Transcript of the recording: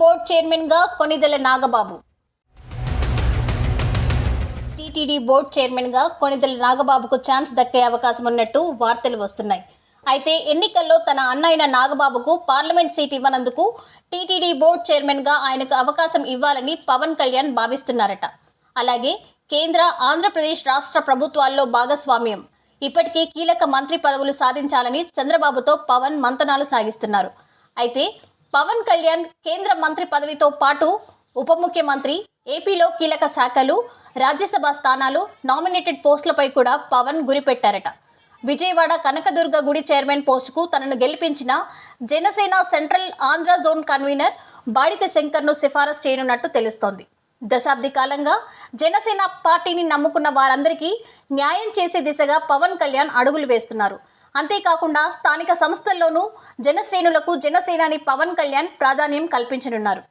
Board చైర్మన్గా Konidela Nagababu. TTD board చైర్మన్గా Konidela నాగబాబుకు chance దక్కే అవకాశం ఉన్నట్టు వార్తలు వస్తున్నాయి. అయితే ఎన్నికల్లో తన అన్న నాగబాబుకు పార్లమెంట్ సీట్ ఇవ్వనందుకు టీటీడీ బోర్డు చైర్మన్గా ఆయనకు అవకాశం ఇవ్వాలని పవన్ కళ్యాణ్ భావిస్తున్నారట. అలాగే కేంద్ర ఆంధ్రప్రదేశ్ రాష్ట్ర ప్రభుత్వాల్లో భాగస్వామ్యం. ఇప్పటికే కీలక మంత్రి పదవులు సాధించాలని చంద్రబాబుతో పవన్ మంతనాలు సాగిస్తున్నారు. అయితే పవన్ కళ్యాణ్ కేంద్ర మంత్రి పదవితో పాటు ఉప ముఖ్యమంత్రి ఏపీలో కీలక శాఖలు రాజ్యసభ స్థానాలు నామినేటెడ్ పోస్టులపై కూడా పవన్ గురిపెట్టారట విజయవాడ కనకదుర్గ గుడి చైర్మన్ పోస్టుకు తనను గెలిపించిన Janasena central Andhra zone convener Badita శంకర్ను సిఫారసు చేయనున్నట్టు తెలుస్తోంది. దశాబ్ది కాలంగా జనసేన పార్టీని నమ్ముకున్న వారందరికీ న్యాయం చేసే దిశగా పవన్ కళ్యాణ్ అడుగులు వేస్తున్నారు. అంతేకాకుండా స్థానిక సంస్థల్లోనూ జనశ్రేణులకు జనసేనాని పవన్ కళ్యాణ్ ప్రాధాన్యం కల్పించనున్నారు.